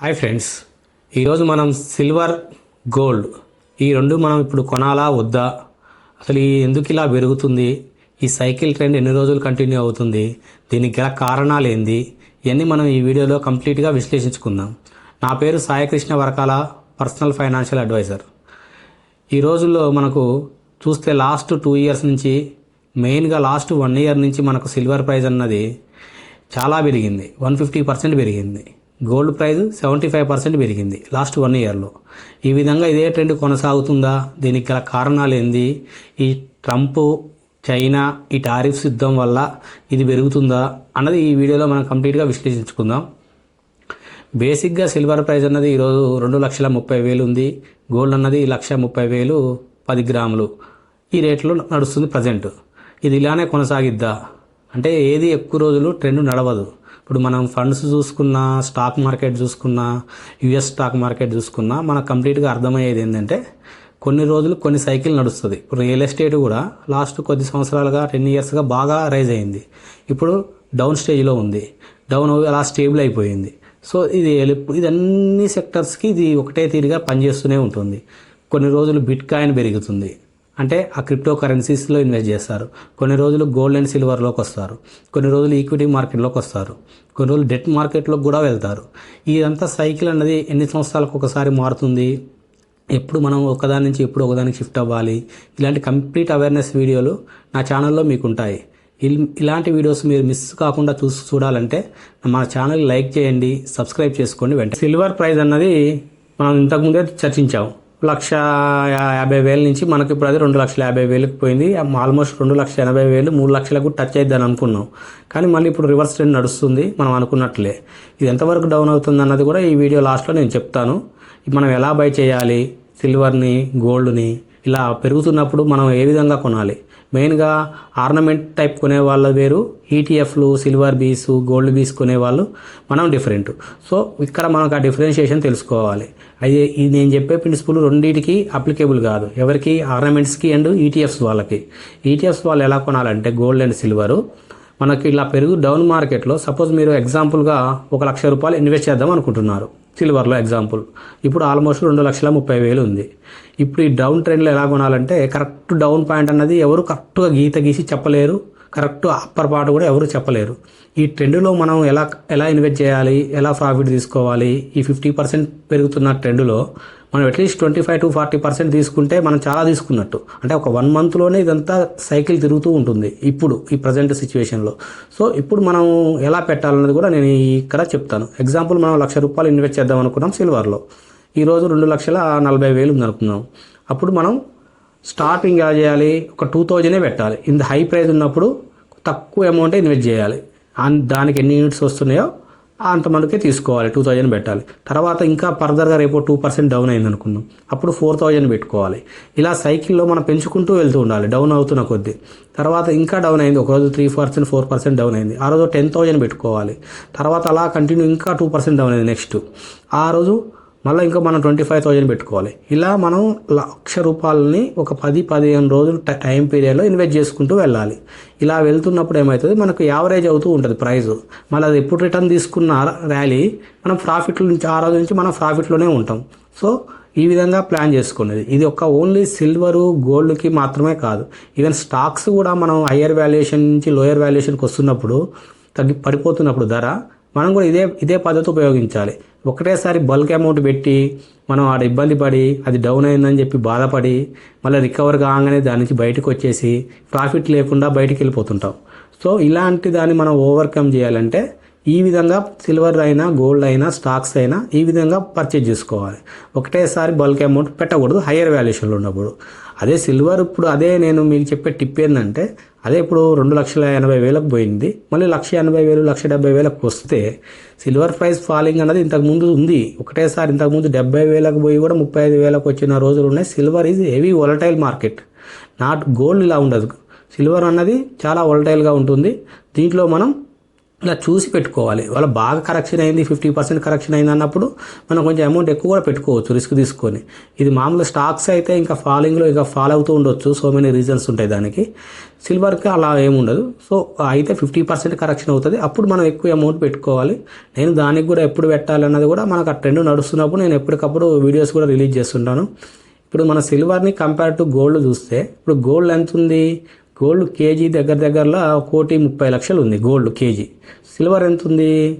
Hi friends ఈరోజు మనం silver gold ఈ రెండు మనం ఇప్పుడు కొనాలా వద్దా? అసలు ఈ ఎందుకు ఇలా పెరుగుతుంది? ఈ సైకిల్ ట్రెండ్ ఎన్ని రోజులు కంటిన్యూ అవుతుంది? దీనికి గల కారణాలు ఏంది? ఇవన్నీ మనం ఈ వీడియోలో కంప్లీట్గా విశ్లేషించుకుందాం. నా పేరు Saikrishna Varakala personal financial adviser. ఈ రోజుల్లో మనకు చూస్తే లాస్ట్ టూ ఇయర్స్ నుంచి మెయిన్గా లాస్ట్ వన్ ఇయర్ నుంచి మనకు సిల్వర్ ప్రైస్ అన్నది చాలా పెరిగింది. వన్ ఫిఫ్టీ పర్సెంట్ పెరిగింది. Gold price seventy five percent పెరిగింది లాస్ట్ వన్ ఇయర్లో. ఈ విధంగా ఇదే ట్రెండ్ కొనసాగుతుందా? దీనికి గల కారణాలు ఏంది? ఈ ట్రంప్ చైనా ఈ టారిఫ్స్ యుద్ధం వల్ల ఇది పెరుగుతుందా? అన్నది ఈ వీడియోలో మనం కంప్లీట్గా విశ్లేషించుకుందాం. బేసిక్గా సిల్వర్ ప్రైస్ అన్నది ఈరోజు రెండు లక్షల ముప్పై వేలు ఉంది. గోల్డ్ అన్నది లక్ష ముప్పై వేలు పది గ్రాములు. ఈ రేట్లో నడుస్తుంది ప్రజెంట్. ఇది ఇలానే కొనసాగిద్దా? అంటే ఏది ఎక్కువ రోజులు ట్రెండ్ నడవదు. ఇప్పుడు మనం ఫండ్స్ చూసుకున్నా స్టాక్ మార్కెట్ చూసుకున్నా యుఎస్ స్టాక్ మార్కెట్ చూసుకున్నా మనకు కంప్లీట్గా అర్థమయ్యేది ఏంటంటే కొన్ని రోజులు కొన్ని సైకిల్ నడుస్తుంది. ఇప్పుడు రియల్ ఎస్టేట్ కూడా లాస్ట్ కొద్ది సంవత్సరాలుగా టెన్ ఇయర్స్గా బాగా రైజ్ అయింది. ఇప్పుడు డౌన్ స్టేజ్లో ఉంది. డౌన్ అలా స్టేబుల్ అయిపోయింది. సో ఇది ఎలుపు- ఇది అన్ని సెక్టర్స్కి ఇది ఒకటే తీరుగా పనిచేస్తూనే ఉంటుంది. కొన్ని రోజులు బిట్ కాయిన్ పెరుగుతుంది. అంటే ఆ క్రిప్టో కరెన్సీస్లో ఇన్వెస్ట్ చేస్తారు. కొన్ని రోజులు గోల్డ్ అండ్ సిల్వర్లోకి వస్తారు. కొన్ని రోజులు ఈక్విటీ మార్కెట్లోకి వస్తారు. కొన్ని రోజులు డెట్ మార్కెట్లోకి కూడా వెళ్తారు. ఇదంతా సైకిల్ అన్నది ఎన్ని సంవత్సరాలకు ఒకసారి మారుతుంది? ఎప్పుడు మనం ఒకదాని నుంచి ఎప్పుడు ఒకదానికి షిఫ్ట్ అవ్వాలి? ఇలాంటి కంప్లీట్ అవేర్నెస్ వీడియోలు నా ఛానల్లో మీకు ఉంటాయి ఇలాంటి వీడియోస్ మీరు మిస్ కాకుండా చూసి చూడాలంటే మా ఛానల్ లైక్ చేయండి సబ్స్క్రైబ్ చేసుకోండి వెంటనే. సిల్వర్ ప్రైస్ అన్నది మనం ఇంతకుముందే చర్చించాం. లక్ష యాభై వేల నుంచి మనకి ఇప్పుడు అది రెండు లక్షల యాభై వేలకు పోయింది. ఆల్మోస్ట్ రెండు లక్షల ఎనభై వేలు మూడు లక్షలకు టచ్ అయిద్దని అనుకున్నాం. కానీ మళ్ళీ ఇప్పుడు రివర్స్ ట్రెండ్ నడుస్తుంది మనం అనుకున్నట్లే. ఇది ఎంతవరకు డౌన్ అవుతుంది అన్నది కూడా ఈ వీడియో లాస్ట్లో నేను చెప్తాను. మనం ఎలా బై చేయాలి? సిల్వర్ని గోల్డ్ని ఇలా పెరుగుతున్నప్పుడు మనం ఏ విధంగా కొనాలి? మెయిన్గా ఆర్నమెంట్ టైప్ కొనే వాళ్ళు వేరు ఈటీఎఫ్లు సిల్వర్ బీస్ గోల్డ్ బీస్ కొనే వాళ్ళు మనం డిఫరెంట్. సో ఇక్కడ మనకు ఆ డిఫరెన్షియేషన్ తెలుసుకోవాలి. అయితే ఇది నేను చెప్పే ప్రిన్సిపల్ రెండింటికి అప్లికేబుల్ కాదు. ఎవరికి? ఆర్నమెంట్స్కి అండ్ ఈటీఎఫ్స్ వాళ్ళకి. ఈటీఎఫ్స్ వాళ్ళు ఎలా కొనాలంటే గోల్డ్ అండ్ సిల్వరు. మనకి ఇలా పెరుగు డౌన్ మార్కెట్లో సపోజ్ మీరు ఎగ్జాంపుల్గా ఒక లక్ష రూపాయలు ఇన్వెస్ట్ చేద్దాం అనుకుంటున్నారు. సిల్వర్లో ఎగ్జాంపుల్. ఇప్పుడు ఆల్మోస్ట్ రెండు లక్షల ముప్పై వేలు ఉంది. ఇప్పుడు ఈ డౌన్ ట్రెండ్లో ఎలా కొనాలంటే కరెక్ట్ డౌన్ పాయింట్ అన్నది ఎవరు కరెక్ట్గా గీత గీసి చెప్పలేరు. కరెక్ట్ అప్పర్ పార్ట్ కూడా ఎవరు చెప్పలేరు. ఈ ట్రెండ్లో మనం ఎలా ఎలా ఇన్వెస్ట్ చేయాలి? ఎలా ప్రాఫిట్ తీసుకోవాలి? ఈ ఫిఫ్టీ పర్సెంట్ పెరుగుతున్న ట్రెండ్లో మనం at least twenty five to forty percent తీసుకుంటే మనం చాలా తీసుకున్నట్టు. అంటే ఒక వన్ మంత్లోనే ఇదంతా సైకిల్ తిరుగుతూ ఉంటుంది ఇప్పుడు ఈ ప్రజెంట్ సిచ్యువేషన్లో సో ఇప్పుడు మనం ఎలా పెట్టాలన్నది కూడా నేను ఇక్కడ చెప్తాను. ఎగ్జాంపుల్ మనం లక్ష రూపాయలు ఇన్వెస్ట్ చేద్దాం అనుకున్నాం సిల్వర్లో. ఈరోజు రెండు లక్షల నలభై వేలు ఉంది అప్పుడు మనం స్టార్టింగ్ ఎలా చేయాలి? ఒక టూ థౌజండే పెట్టాలి. ఇంత హై ప్రైస్ ఉన్నప్పుడు తక్కువ అమౌంటే ఇన్వెస్ట్ చేయాలి. దానికి ఎన్ని యూనిట్స్ వస్తున్నాయో అంతమందికే తీసుకోవాలి టూ థౌజండ్ పెట్టాలి. తర్వాత ఇంకా ఫర్దర్గా రేపు టూ పర్సెంట్ డౌన్ అయింది అనుకుందాం. అప్పుడు ఫోర్ థౌజండ్ పెట్టుకోవాలి. ఇలా సైకిల్లో మనం పెంచుకుంటూ వెళ్తూ ఉండాలి డౌన్ అవుతున్న కొద్దీ. తర్వాత ఇంకా డౌన్ అయింది ఒకరోజు three percent four percent down అయింది. ఆ రోజు టెన్ థౌజండ్ పెట్టుకోవాలి. తర్వాత అలా కంటిన్యూ ఇంకా టూ పర్సెంట్ డౌన్ అయింది నెక్స్ట్ ఆ రోజు మళ్ళీ ఇంకా మనం ట్వంటీ ఫైవ్ థౌజండ్ పెట్టుకోవాలి. ఇలా మనం లక్ష రూపాయలని ఒక పది పదిహేను రోజులు టైం పీరియడ్లో ఇన్వెస్ట్ చేసుకుంటూ వెళ్ళాలి. ఇలా వెళ్తున్నప్పుడు ఏమవుతుంది మనకు యావరేజ్ అవుతూ ఉంటుంది ప్రైస్ మళ్ళీ అది ఎప్పుడు రిటర్న్ తీసుకున్న ర్యాలీ మనం ప్రాఫిట్లో నుంచి ఆ రోజు నుంచి మనం ప్రాఫిట్లోనే ఉంటాం. సో ఈ విధంగా ప్లాన్ చేసుకునేది. ఇది ఒక ఓన్లీ సిల్వరు గోల్డ్కి మాత్రమే కాదు. ఈవెన్ స్టాక్స్ కూడా మనం హయ్యర్ వాల్యుయేషన్ నుంచి లోయర్ వాల్యుయేషన్కి వస్తున్నప్పుడు తగ్గి పడిపోతున్నప్పుడు ధర మనం కూడా ఇదే ఇదే పద్ధతి ఉపయోగించాలి. ఒకటేసారి బల్క్ అమౌంట్ పెట్టి మనం ఆడ ఇబ్బంది పడి అది డౌన్ అయిందని చెప్పి బాధపడి మళ్ళీ రికవర్ కాగానే దాని నుంచి బయటకు వచ్చేసి ప్రాఫిట్ లేకుండా బయటికి వెళ్ళిపోతుంటాం. సో ఇలాంటి దాన్ని మనం ఓవర్కమ్ చేయాలంటే ఈ విధంగా సిల్వర్ అయినా గోల్డ్ అయినా స్టాక్స్ అయినా ఈ విధంగా పర్చేజ్ చేసుకోవాలి. ఒకటేసారి బల్క్ అమౌంట్ పెట్టకూడదు హయ్యర్ వాల్యుయేషన్లో ఉన్నప్పుడు అదే సిల్వర్ ఇప్పుడు అదే నేను మీకు చెప్పే టిప్ ఏంటంటే అదే ఇప్పుడు రెండు లక్షల ఎనభై వేలకు పోయింది. మళ్ళీ లక్ష ఎనభై వేలు లక్ష డెబ్బై వేలకు వస్తే సిల్వర్ ప్రైస్ ఫాలింగ్ అన్నది ఇంతకుముందు ఉంది. ఒకటేసారి ఇంతకుముందు డెబ్బై వేలకు పోయి కూడా ముప్పై ఐదు వేలకు వచ్చిన రోజులు ఉన్నాయి. Silver is heavy volatile market. Not gold ఇలా ఉండదు. సిల్వర్ అన్నది చాలా వొలటైల్గా ఉంటుంది. దీంట్లో మనం ఇలా చూసి పెట్టుకోవాలి. వాళ్ళ బాగా కరెక్షన్ అయింది ఫిఫ్టీ పర్సెంట్ కరెక్షన్ అయింది అన్నప్పుడు మనం కొంచెం అమౌంట్ ఎక్కువ కూడా పెట్టుకోవచ్చు రిస్క్ తీసుకొని. ఇది మామూలు స్టాక్స్ అయితే ఇంకా ఫాలోయింగ్లో ఇంకా ఫాలో అవుతూ ఉండొచ్చు. సో మెనీ రీజన్స్ ఉంటాయి దానికి. సిల్వర్కి అలా ఏముండదు సో అయితే ఫిఫ్టీ పర్సెంట్ కరెక్షన్ అవుతుంది. అప్పుడు మనం ఎక్కువ అమౌంట్ పెట్టుకోవాలి. నేను దానికి కూడా ఎప్పుడు పెట్టాలన్నది కూడా మనకు ఆ ట్రెండ్ నడుస్తున్నప్పుడు నేను ఎప్పటికప్పుడు వీడియోస్ కూడా రిలీజ్ చేస్తుంటాను. ఇప్పుడు మన సిల్వర్ని కంపేర్ టు గోల్డ్ చూస్తే ఇప్పుడు గోల్డ్ ఎంత ఉంది? గోల్డ్ కేజీ దగ్గర దగ్గరలో కోటి ముప్పై లక్షలు ఉంది గోల్డ్ కేజీ. సిల్వర్ ఎంత ఉంది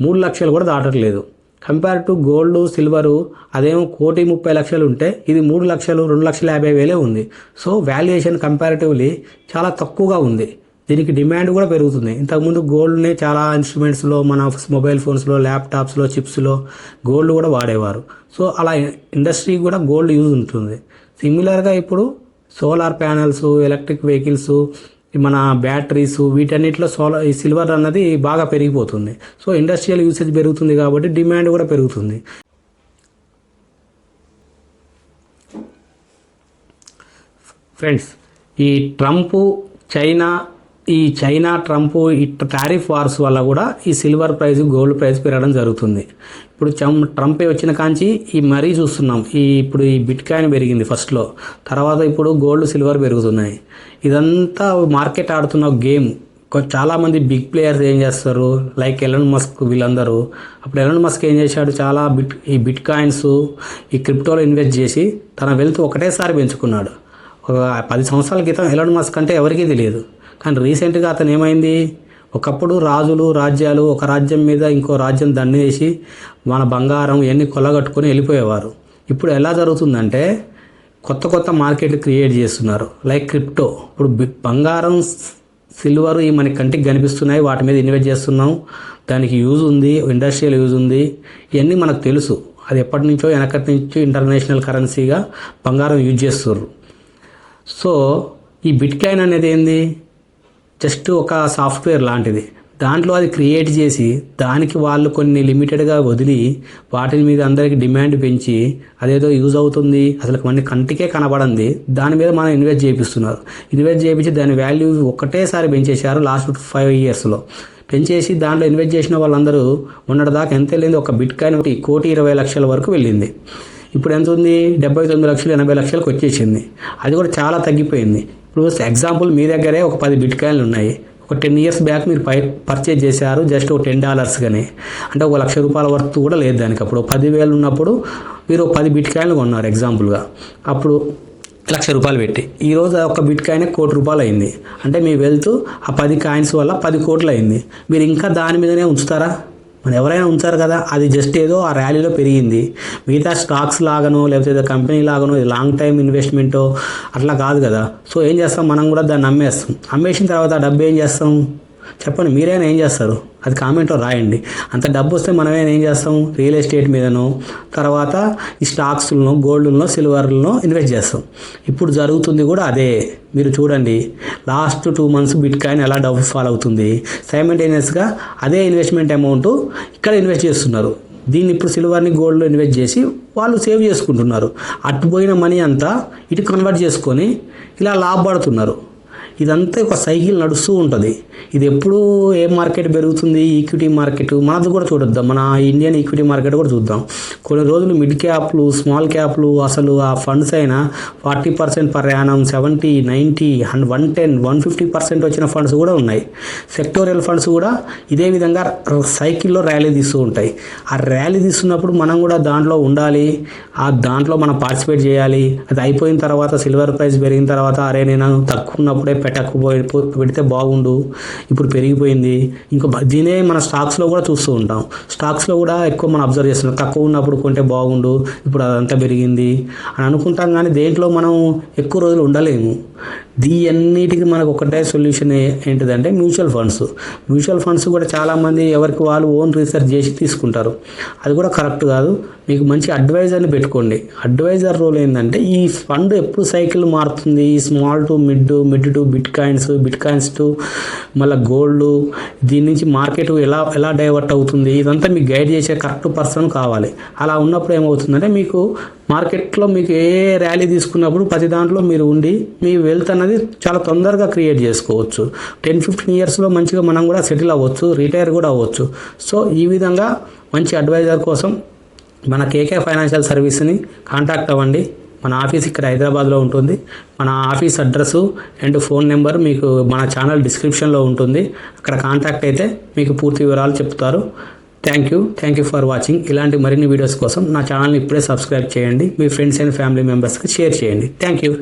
మూడు లక్షలు కూడా దాటట్లేదు. కంపేర్ టు గోల్డ్ సిల్వరు అదేమో కోటి ముప్పై లక్షలు ఉంటే ఇది మూడు లక్షలు రెండు లక్షల యాభై వేలే ఉంది. సో వాల్యుయేషన్ కంపారిటివ్లీ చాలా తక్కువగా ఉంది. దీనికి డిమాండ్ కూడా పెరుగుతుంది. ఇంతకుముందు గోల్డ్ని చాలా ఇన్స్ట్రుమెంట్స్లో మన మొబైల్ ఫోన్స్లో ల్యాప్టాప్స్లో చిప్స్లో గోల్డ్ కూడా వాడేవారు. సో అలా ఇండస్ట్రీ కూడా గోల్డ్ యూజ్ ఉంటుంది. సిమిలర్గా ఇప్పుడు సోలార్ ప్యానల్స్ ఎలక్ట్రిక్ వెహికల్స్ మన బ్యాటరీస్ వీటన్నిటిలో సోలార్ ఈ సిల్వర్ అన్నది బాగా పెరిగిపోతుంది. సో ఇండస్ట్రియల్ యూసేజ్ పెరుగుతుంది కాబట్టి డిమాండ్ కూడా పెరుగుతుంది. ఫ్రెండ్స్ ఈ ట్రంప్ చైనా ఈ చైనా ట్రంప్ ఈ టారిఫ్ వార్స్ వల్ల కూడా ఈ సిల్వర్ ప్రైస్ గోల్డ్ ప్రైస్ పెరగడం జరుగుతుంది. ఇప్పుడు చం ట్రంప్ వచ్చిన కాంచి ఈ మరీ చూస్తున్నాం. ఈ ఇప్పుడు ఈ బిట్ కాయిన్ పెరిగింది ఫస్ట్లో. తర్వాత ఇప్పుడు గోల్డ్ సిల్వర్ పెరుగుతున్నాయి. ఇదంతా మార్కెట్ ఆడుతున్న గేమ్. చాలామంది బిగ్ ప్లేయర్స్ ఏం చేస్తారు? లైక్ ఎలన్ మస్క్ వీళ్ళందరూ. అప్పుడు ఎలన్ మస్క్ ఏం చేశాడు? చాలా బిట్ ఈ బిట్ కాయిన్స్ ఈ క్రిప్టోలో ఇన్వెస్ట్ చేసి తన వెల్త్ ఒకటేసారి పెంచుకున్నాడు. ఒక పది సంవత్సరాల క్రితం ఎలన్ మస్క్ అంటే ఎవరికీ తెలియదు. కానీ రీసెంట్గా అతను ఏమైంది ఒకప్పుడు రాజులు రాజ్యాలు ఒక రాజ్యం మీద ఇంకో రాజ్యం దండేసి మన బంగారం ఇవన్నీ కొల్లగట్టుకొని వెళ్ళిపోయేవారు. ఇప్పుడు ఎలా జరుగుతుందంటే కొత్త కొత్త మార్కెట్లు క్రియేట్ చేస్తున్నారు. Like crypto. ఇప్పుడు బంగారం సిల్వర్ ఈ మన కంటికి కనిపిస్తున్నాయి. వాటి మీద ఇన్వెస్ట్ చేస్తున్నాం. దానికి యూజ్ ఉంది ఇండస్ట్రియల్ యూజ్ ఉంది. ఇవన్నీ మనకు తెలుసు. అది ఎప్పటి నుంచో వెనకటి నుంచో ఇంటర్నేషనల్ కరెన్సీగా బంగారం యూజ్ చేస్తుర్రు. సో ఈ బిట్ కాయిన్ అనేది ఏంది? జస్ట్ ఒక సాఫ్ట్వేర్ లాంటిది. దాంట్లో అది క్రియేట్ చేసి దానికి వాళ్ళు కొన్ని లిమిటెడ్గా వదిలి వాటి మీద అందరికి డిమాండ్ పెంచి అదేదో యూజ్ అవుతుంది అసలు మన కంటికే కనబడింది దాని మీద మనం ఇన్వెస్ట్ చేపిస్తున్నారు. ఇన్వెస్ట్ చేయించి దాని వాల్యూ ఒకటేసారి పెంచేశారు లాస్ట్ ఫైవ్ ఇయర్స్లో. పెంచేసి దాంట్లో ఇన్వెస్ట్ చేసిన వాళ్ళందరూ ఉన్నటిదాకా ఎంత వెళ్ళింది? ఒక బిట్ కాయిన్ ఒకటి కోటి ఇరవై లక్షల వరకు వెళ్ళింది. ఇప్పుడు ఎంత ఉంది? డెబ్బై తొమ్మిది లక్షలు ఎనభై లక్షలకు వచ్చేసింది. అది కూడా చాలా తగ్గిపోయింది. ఇప్పుడు ఎగ్జాంపుల్ మీ దగ్గరే ఒక పది బిట్ కాయిన్లు ఉన్నాయి. ఒక టెన్ ఇయర్స్ బ్యాక్ మీరు పై పర్చేజ్ చేశారు జస్ట్ ఒక టెన్ డాలర్స్ కానీ అంటే ఒక లక్ష రూపాయల వర్త్ కూడా లేదు దానికి అప్పుడు. పదివేలు ఉన్నప్పుడు మీరు ఒక పది బిట్ కాయిన్లు కొన్నారు ఎగ్జాంపుల్గా అప్పుడు లక్ష రూపాయలు పెట్టి. ఈరోజు ఒక బిట్ కాయిన్ కోటి రూపాయలు అయింది. అంటే మీ వెల్త్ ఆ పది కాయిన్స్ వల్ల పది కోట్లు అయింది. మీరు ఇంకా దాని మీదనే ఉంచుతారా? మరి ఎవరైనా ఉంచారు కదా అది జస్ట్ ఏదో ఆ ర్యాలీలో పెరిగింది. మిగతా స్టాక్స్ లాగానో లేకపోతే ఏదో కంపెనీ లాగానో ఇది లాంగ్ టైం ఇన్వెస్ట్మెంటో అట్లా కాదు కదా. సో ఏం చేస్తాం? మనం కూడా దాన్ని అమ్మేస్తాం అమ్మేసిన తర్వాత ఆ డబ్బు ఏం చేస్తాం? చెప్పండి మీరైనా ఏం చేస్తారు? అది కామెంట్లో రాయండి. అంత డబ్బు వస్తే మనమైనా ఏం చేస్తాం రియల్ ఎస్టేట్ మీదనో తర్వాత ఈ స్టాక్స్లను గోల్డ్లో సిల్వర్లో ఇన్వెస్ట్ చేస్తాం. ఇప్పుడు జరుగుతుంది కూడా అదే. మీరు చూడండి last two months bitcoin ఎలా డబ్బు ఫాల్ అవుతుంది? సైమంటేనియస్గా అదే ఇన్వెస్ట్మెంట్ అమౌంట్ ఇక్కడ ఇన్వెస్ట్ చేస్తున్నారు. దీన్ని ఇప్పుడు సిల్వర్ని గోల్డ్లో ఇన్వెస్ట్ చేసి వాళ్ళు సేవ్ చేసుకుంటున్నారు. అటు పోయిన మనీ అంతా ఇటు కన్వర్ట్ చేసుకొని ఇలా లాభపడుతున్నారు. ఇదంతా ఒక సైకిల్ నడుస్తూ ఉంటుంది. ఇది ఎప్పుడు ఏ మార్కెట్ పెరుగుతుంది? ఈక్విటీ మార్కెట్ మనది కూడా చూడొద్దాం? మన ఇండియన్ ఈక్విటీ మార్కెట్ కూడా చూద్దాం. కొన్ని రోజులు మిడ్ క్యాప్లు స్మాల్ క్యాప్లు అసలు ఆ ఫండ్స్ అయినా forty percent per annum seventy ninety and one ten one fifty percent వచ్చిన ఫండ్స్ కూడా ఉన్నాయి. సెక్టోరియల్ ఫండ్స్ కూడా ఇదే విధంగా సైకిల్లో ర్యాలీ తీస్తూ ఉంటాయి. ఆ ర్యాలీ తీస్తున్నప్పుడు మనం కూడా దాంట్లో ఉండాలి. ఆ దాంట్లో మనం పార్టిసిపేట్ చేయాలి. అది అయిపోయిన తర్వాత సిల్వర్ ప్రైస్ పెరిగిన తర్వాత అరే నేను తక్కువ ఉన్నప్పుడే పెట్టకపోయి పెడితే బాగుండు ఇప్పుడు పెరిగిపోయింది. ఇంకా దీనే మన స్టాక్స్లో కూడా చూస్తూ ఉంటాం. స్టాక్స్లో కూడా ఎక్కువ మనం అబ్జర్వ్ చేస్తున్నాం. తక్కువ ఉన్నప్పుడు కొంటే బాగుండు ఇప్పుడు అదంతా పెరిగింది అని అనుకుంటాం. కానీ దేంట్లో మనం ఎక్కువ రోజులు ఉండలేము. దీ అన్నిటికీ మనకు ఒకటే సొల్యూషన్ ఏంటిదంటే మ్యూచువల్ ఫండ్స్. మ్యూచువల్ ఫండ్స్ కూడా చాలామంది ఎవరికి వాళ్ళు ఓన్ రీసెర్చ్ చేసి తీసుకుంటారు. అది కూడా కరెక్ట్ కాదు. మీకు మంచి అడ్వైజర్ని పెట్టుకోండి. అడ్వైజర్ రోల్ ఏంటంటే ఈ ఫండ్ ఎప్పుడు సైకిల్ మారుతుంది? ఈ small to mid mid to bitcoins bitcoins to మళ్ళీ గోల్డ్ దీని నుంచి మార్కెట్ ఎలా ఎలా డైవర్ట్ అవుతుంది? ఇదంతా మీకు గైడ్ చేసే కరెక్ట్ పర్సన్ కావాలి. అలా ఉన్నప్పుడు ఏమవుతుందంటే మీకు మార్కెట్లో మీకు ఏ ర్యాలీ తీసుకున్నప్పుడు ప్రతి దాంట్లో మీరు ఉండి మీ వెల్త్ అనేది చాలా తొందరగా క్రియేట్ చేసుకోవచ్చు. టెన్ ఫిఫ్టీన్ ఇయర్స్లో మంచిగా మనం కూడా సెటిల్ అవ్వచ్చు రిటైర్ కూడా అవ్వచ్చు. సో ఈ విధంగా మంచి అడ్వైజర్ కోసం మన కేకే ఫైనాన్షియల్ సర్వీస్ని కాంటాక్ట్ అవ్వండి. మన ఆఫీస్ ఇక్కడ హైదరాబాద్లో ఉంటుంది. మన office address and phone number మీకు మన ఛానల్ డిస్క్రిప్షన్లో ఉంటుంది. అక్కడ కాంటాక్ట్ అయితే మీకు పూర్తి వివరాలు చెప్తారు. Thank you thank you for watching ఇలాంటి మరిన్ని వీడియోస్ కోసం నా ఛానల్ని ఇప్పుడే సబ్స్క్రైబ్ చేయండి. మీ ఫ్రెండ్స్ అండ్ ఫ్యామిలీ మెంబర్స్కి షేర్ చేయండి. Thank you